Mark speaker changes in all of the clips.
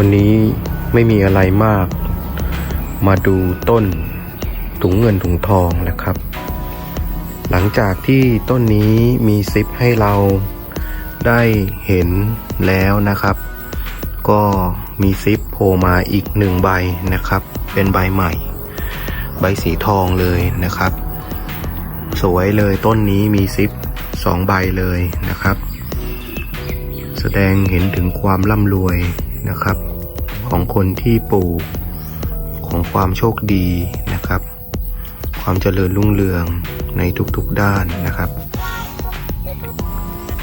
Speaker 1: วันนี้ไม่มีอะไรมาก มาดูต้นถุงเงินถุงทองนะครับ หลังจากที่ต้นนี้มีซิปให้เราได้เห็นแล้วนะครับ ก็มีซิปโผล่มาอีกหนึ่งใบนะครับ เป็นใบใหม่ ใบสีทองเลยนะครับ สวยเลยต้นนี้มีซิปสองใบเลยนะครับ แสดงเห็นถึงความร่ำรวยนะครับ ของคนที่ปลูกของความโชคดีนะครับ ความเจริญรุ่งเรืองในทุกๆด้านนะครับ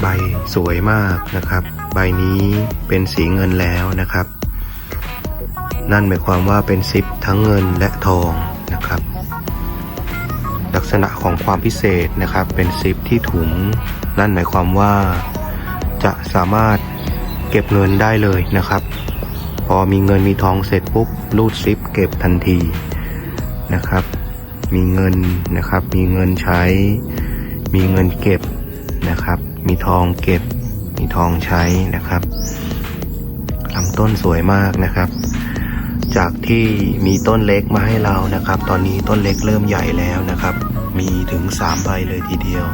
Speaker 1: ใบสวยมากนะครับ ใบนี้เป็นสีเงินแล้วนะครับ นั่นหมายความว่าเป็นซิปทั้งเงินและทองนะครับ ลักษณะของความพิเศษนะครับเป็นซิปที่ถุง นั่นหมายความว่าจะสามารถ เก็บเงินได้เลยนะครับ พอมีเงินมีทองเสร็จปุ๊บรูดซิปเก็บทันทีนะครับ มีเงินนะครับ มีเงินใช้ มีเงินเก็บนะครับ มีทองเก็บ มีทองใช้นะครับลำต้นสวยมากนะครับ จากที่มีต้นเล็กมาให้เรานะครับ ตอนนี้ต้นเล็กเริ่มใหญ่แล้วนะครับ มีถึง3ใบเลยทีเดียว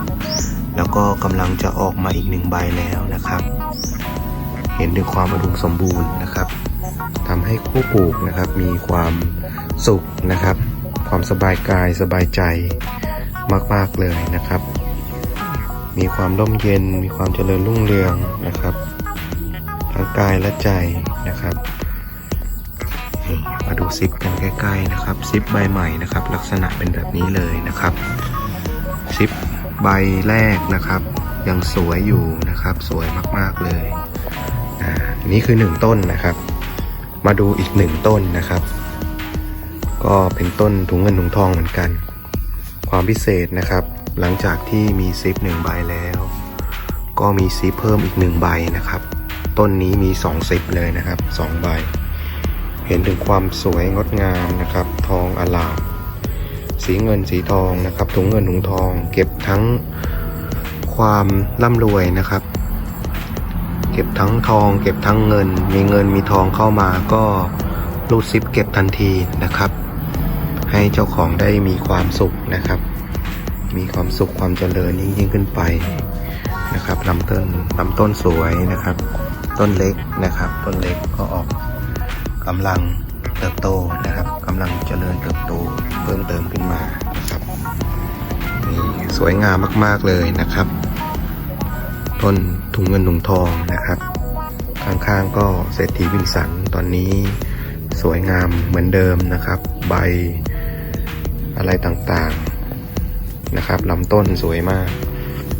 Speaker 1: แล้วก็กำลังจะออกมาอีกหนึ่งใบแล้วนะครับ เห็นถึงความอุดมสมบูรณ์นะครับทำให้ผู้ปลูกนะครับมีความสุขนะครับ ความสบายกายสบายใจมากๆเลยนะครับ มีความร่มเย็น มีความเจริญรุ่งเรืองนะครับ ทั้งกายและใจนะครับมาดูซิปกันใกล้ๆนะครับซิปใบใหม่นะครับ ลักษณะเป็นแบบนี้เลยนะครับซิปใบแรกนะครับ ยังสวยอยู่นะครับ สวยมากๆเลย อ่านี่คือหนึ่งต้นนะครับ มาดูอีกหนึ่งต้นนะครับ ก็เป็นต้นถุงเงินถุงทองเหมือนกัน ความพิเศษนะครับ หลังจากที่มีซิปหนึ่งใบแล้ว ก็มีซิปเพิ่มอีกหนึ่งใบนะครับ ต้นนี้มีสองซิปเลยนะครับสองใบ เห็นถึงความสวยงดงามนะครับ ทองอลามสีเงินสีทองนะครับถุงเงินถุงทอง เก็บทั้งความร่ำรวยนะครับ เก็บทั้งทอง เก็บทั้งเงิน มีเงินมีทองเข้ามาก็รูดซิปเก็บทันทีนะครับ ให้เจ้าของได้มีความสุขนะครับ มีความสุขความเจริญยิ่งยิ่งขึ้นไปนะครับลำต้นลำต้นสวยนะครับ ต้นเล็กนะครับ ต้นเล็กก็ออกกำลังเติบโตนะครับกำลังเจริญเติบโตเพิ่มเติมขึ้นมานะครับนี่สวยงามมาก ๆเลยนะครับ ต้นถุงเงินถุงทองนะครับ ข้างๆก็เศรษฐีวินสันตอนนี้สวยงามเหมือนเดิมนะครับ ใบอะไรต่างๆนะครับลำต้นสวยมาก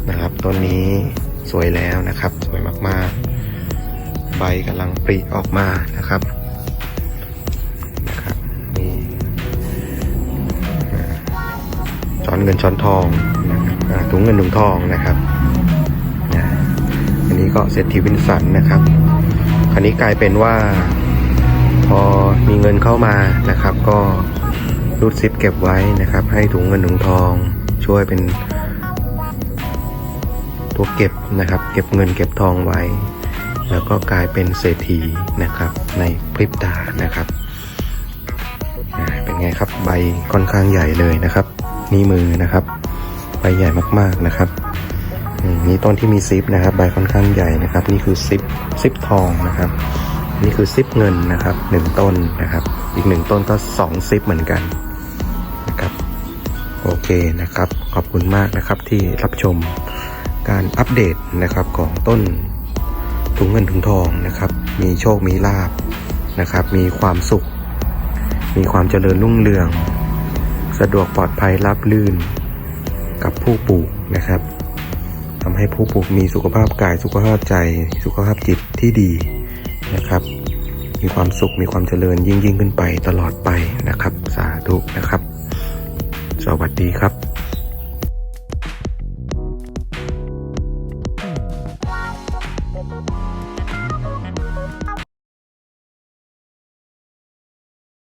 Speaker 1: นะครับ ต้นนี้สวยแล้วนะครับ สวยมากๆ ใบกำลังปริออกมานะครับนะครับนี่ช้อนเงินช้อนทองนะครับถุงเงินถุงทองนะครับ นี้ก็เศรษฐีวินสันนะครับ คราวนี้กลายเป็นว่า พอมีเงินเข้ามานะครับ ก็รูดซิปเก็บไว้นะครับ ให้ถุงเงินถุงทองช่วยเป็น ตัวเก็บนะครับ เก็บเงินเก็บทองไว้ แล้วก็กลายเป็นเศรษฐีนะครับ ในพริบตานะครับเป็นไงครับใบค่อนข้างใหญ่เลยนะครับ นี่มือนะครับ ใบใหญ่มากๆนะครับ นี่ต้นที่มีซิปนะครับ ใบค่อนข้างใหญ่นะครับ นี่คือซิปซิปทองนะครับ นี่คือซิปเงินนะครับหนึ่งต้นนะครับ อีกหนึ่งต้นก็สองซิปเหมือนกันนะครับโอเคนะครับ ขอบคุณมากนะครับที่รับชมการอัปเดตนะครับของต้นถุงเงินถุงทองนะครับ มีโชคมีลาบนะครับ มีความสุข มีความเจริญรุ่งเรือง สะดวกปลอดภัยรับลื่น กับผู้ปลูกนะครับ ทำให้ผู้ปลูกมีสุขภาพกาย สุขภาพใจ สุขภาพจิตที่ดีนะครับ มีความสุขมีความเจริญยิ่งยิ่งขึ้นไปตลอดไปนะครับ สาธุนะครับ สวัสดีครับ